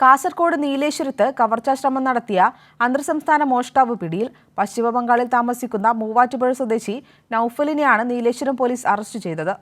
കാസർഗോഡ് നീലേശ്വരത്ത് കവർച്ചാശ്രമം നടത്തിയ അന്തർസംസ്ഥാന മോഷ്ടാവ് പിടിയിൽ പശ്ചിമബംഗാളിൽ താമസിക്കുന്ന മൂവാറ്റുപുഴ സ്വദേശി നൌഫലിനെയാണ് നീലേശ്വരം പോലീസ് അറസ്റ്റ് ചെയ്തത്.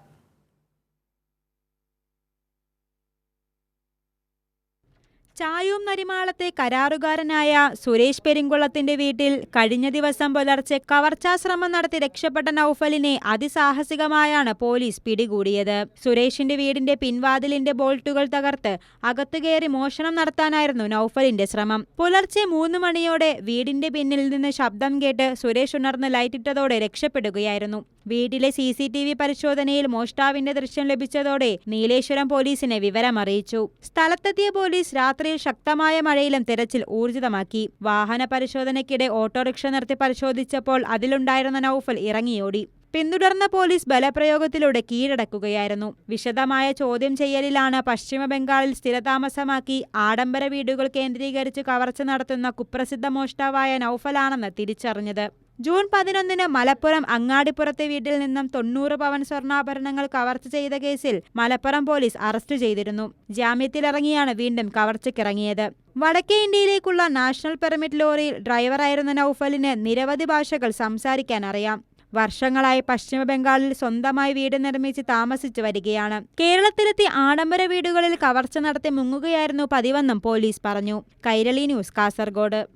ചായൂം നരിമാളത്തെ കരാറുകാരനായ സുരേഷ് പെരിങ്കുളത്തിന്റെ വീട്ടിൽ കഴിഞ്ഞ ദിവസം പുലർച്ചെ കവർച്ചാശ്രമം നടത്തി രക്ഷപ്പെട്ട നൌഫലിനെ അതിസാഹസികമായാണ് പോലീസ് പിടികൂടിയത്. സുരേഷിന്റെ വീടിന്റെ പിൻവാതിലിന്റെ ബോൾട്ടുകൾ തകർത്ത് അകത്തു കയറി മോഷണം നടത്താനായിരുന്നു നൌഫലിന്റെ ശ്രമം. പുലർച്ചെ മൂന്ന് മണിയോടെ വീടിന്റെ പിന്നിൽ നിന്ന് ശബ്ദം കേട്ട് സുരേഷ് ഉണർന്ന് ലൈറ്റിട്ടതോടെ രക്ഷപ്പെടുകയായിരുന്നു. വീട്ടിലെ സി സി ടി വി പരിശോധനയിൽ മോഷ്ടാവിന്റെ ദൃശ്യം ലഭിച്ചതോടെ നീലേശ്വരം പോലീസിനെ വിവരമറിയിച്ചു. സ്ഥലത്തെത്തിയ പോലീസ് രാത്രിയിൽ ശക്തമായ മഴയിലും തിരച്ചിൽ ഊർജിതമാക്കി. വാഹന പരിശോധനയ്ക്കിടെ ഓട്ടോറിക്ഷ നിർത്തി പരിശോധിച്ചപ്പോൾ അതിലുണ്ടായിരുന്ന നൌഫൽ ഇറങ്ങിയോടി. പിന്തുടർന്ന പോലീസ് ബലപ്രയോഗത്തിലൂടെ കീഴടക്കുകയായിരുന്നു. വിശദമായ ചോദ്യം ചെയ്യലിലാണ് പശ്ചിമ ബംഗാളിൽ സ്ഥിരതാമസമാക്കി ആഡംബര വീടുകൾ കേന്ദ്രീകരിച്ച് കവർച്ച നടത്തുന്ന കുപ്രസിദ്ധ മോഷ്ടാവായ നൌഫലാണെന്ന് തിരിച്ചറിഞ്ഞത്. ജൂൺ പതിനൊന്നിന് മലപ്പുറം അങ്ങാടിപ്പുറത്തെ വീട്ടിൽ നിന്നും തൊണ്ണൂറ് പവൻ സ്വർണാഭരണങ്ങൾ കവർച്ച ചെയ്ത കേസിൽ മലപ്പുറം പോലീസ് അറസ്റ്റ് ചെയ്തിരുന്നു. ജാമ്യത്തിലിറങ്ങിയാണ് വീണ്ടും കവർച്ചയ്ക്കിറങ്ങിയത്. വടക്കേ ഇന്ത്യയിലേക്കുള്ള നാഷണൽ പെർമിറ്റ് ലോറിയിൽ ഡ്രൈവറായിരുന്ന നൌഫലിന് നിരവധി ഭാഷകൾ സംസാരിക്കാൻ അറിയാം. വർഷങ്ങളായി പശ്ചിമ ബംഗാളിൽ സ്വന്തമായി വീട് നിർമ്മിച്ച് താമസിച്ചു വരികയാണ്. കേരളത്തിലെത്തി ആഡംബര വീടുകളിൽ കവർച്ച നടത്തി മുങ്ങുകയായിരുന്നു പതിവെന്നും പോലീസ് പറഞ്ഞു. കൈരളി ന്യൂസ് കാസർഗോഡ്.